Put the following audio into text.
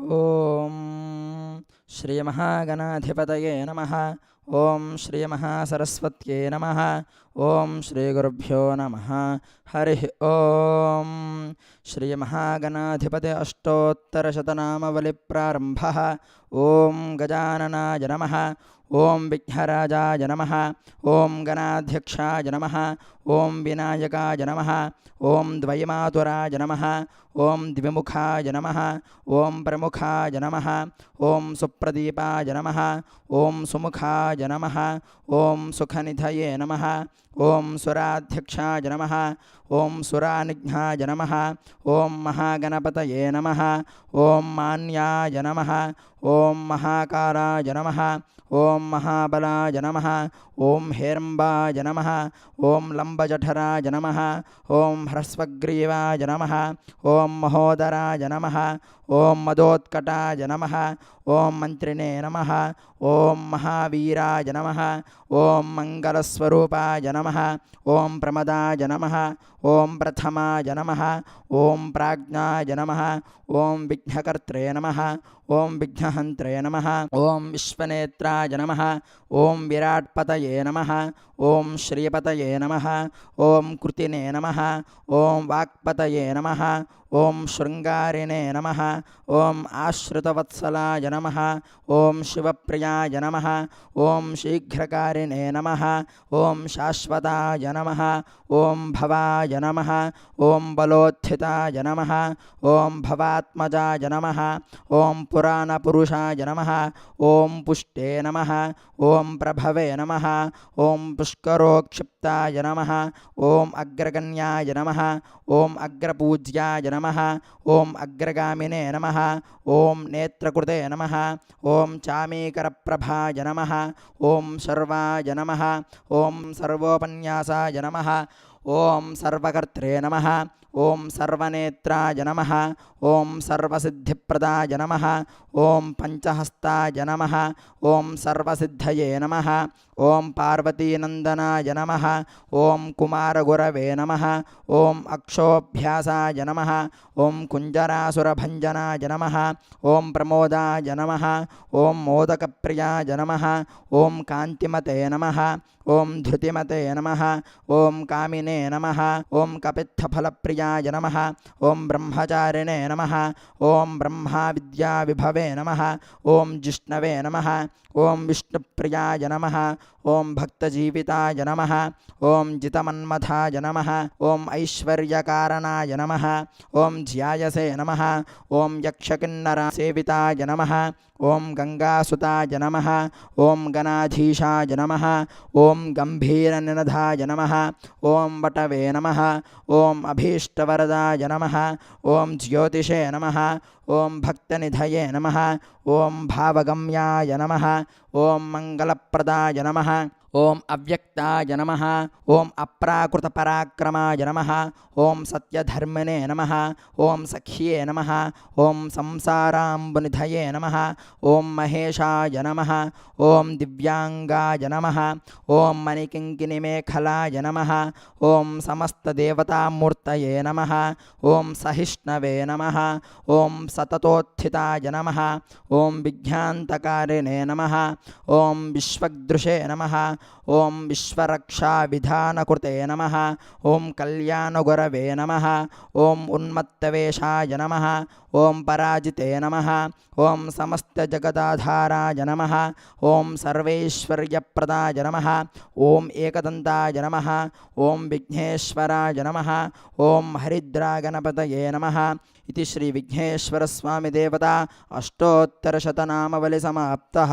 ओम श्री श्रीमहागणाधिपतये नमः। ॐ नम। नमः ॐ श्रीगुरुभ्यो नमः। हरिः ॐ श्रीमहागणाधिपते अष्टोत्तरशतनामवलिप्रारम्भः। ॐ गजाननाय नमः। ॐ विघ्नराजाय नमः। ॐ गणाध्यक्षाय नमः। ॐ विनायकाय नमः। ॐ द्वयमातुराय नमः। ॐ द्विमुखाय नमः। ॐ प्रमुखाय नमः। ॐ सुप्रदीपाय नमः। ॐ सुमुखाय स्वराध्यक्षा नम ओं सुख सुखनिधये नम ओं स्वराध्यक्षा नम ओं सुरानिघ्नाय नम ओं महागणपत नम ओं मान्याय नम ओं महाकाराय नम ओं महाबलाय नम ओं हेरम्बाय नम ओं लम्बजठराय नम ओं ह्रस्वग्रीवाय नम ओं महोदराय नम ओं मदोत्कटाय नम ओं मन्त्रिणे नम ओं महावीराय जनम ओम मङ्गलस्वरूपाय जनम ओं प्रमदा जनम ओम प्रथमाय नमः ॐ प्राजा नमः ॐ विघ्नकर्त्रे नम ॐ विघ्नहन्त्रे नम ॐ विश्वनेत्राय नम ओं विराटपत नम ओं श्रीपत नम ॐ कृतिने नम ॐ वाक्पत नम ॐ श्रृंगारिणे नम ॐ आश्रितवत्सलाय नम ओम शिवप्रियाय नमः ॐ शीघ्रकारिणे नम ओं शाश्वताय नम ओं भवाय य नमः ॐ बलोत्थिताय नमः ॐ भवात्मजाय नमः ॐ पुराणपुरुषाय नम ओं पुष्टे नम ओं प्रभवे नमः ॐ पुष्करोक्षिप्ताय नमः ॐ अग्रगण्याय नमः ॐ अग्रपूज्याय नम ओं अग्रगामिने नम ओं नेत्रकृते नम नमः ॐ चामीकरप्रभाय नमः ॐ सर्वाय नमः ॐ सर्वोपन्यासाय नम ॐ सर्वकर्त्रे नमः ॐ सर्वनेत्राय नमः ओं सर्वसिद्धिप्रदाय नमः ॐ पञ्चहस्ताय नमः ॐ सर्वसिद्धये नमः ॐ पार्वतीनन्दनाय नमः ॐ कुमारगुरवे नम ओं अक्षोभ्यासाय नमः ॐ कुञ्जरासुरभञ्जनाय नमः ओं प्रमोदाय नमः ॐ मोदकप्रियाय नमः ॐ कान्तिमते नमः ॐ धृतिमते नम ओं कामिने ब्रह्मचारिणे नमः ॐ कपित्थफलप्रियाय नम ओं ब्रह्मचारिणे नमः ॐ ब्रह्माविद्याविभवे नम ओं जिष्णवे नम ओं विष्णु प्रियाय नम ओं भक्तजीविताय नम ओं जितमन्मथाय नम ओं ऐश्वर्यकारणा नम ओं ध्यायसे ओं ॐ यक्षकिन्नरसेविताय नम ओं गंगासुताय नम ओं गणाधीशा नम ओं गंभीरनधा नम ओं వటవే నమ. ఓం అభీష్టవరదాయ నమ. ఓం జ్యోతిషే నమ. ఓం భక్తనిధయే నమ. ఓం భావగమ్యాయ నమ. ఓం మంగళప్రదాయ నమ. ओम अव्यक्ताय नम ओम अप्राकृतपराक्रमाय नमः ओम सत्यधर्मने नम ओम सख्ये नम ओम संसाराबुनिध नम ओम महेशा नम ओम दिव्यांगा नमः ओम मणिकिङ्किनिमेखलाय नम ओम समस्तदेवतामूर्तये नम ओम सहिष्णवे नम ओम सततोत्थिताय नम ओम विज्ञातकारिणे नम ओम विश्वदृशे नमः ॐ विश्वरक्षाविधानकृते नम ओं कल्याणगुरवे नम ओं उन्मत्तवेशाय नम ओं पराजिते नम ओं समस्तजगदाधाराय नम ॐ सर्वैश्वर्यप्रदाय नमः ॐ एकदन्ताय नमः ॐ विघ्नेश्वराय नम ओं हरिद्रागणपत नमः। इति श्रीविघ्नेश्वरस्वामिदेवता अष्टोत्तरशतनामवलिसमाप्तः।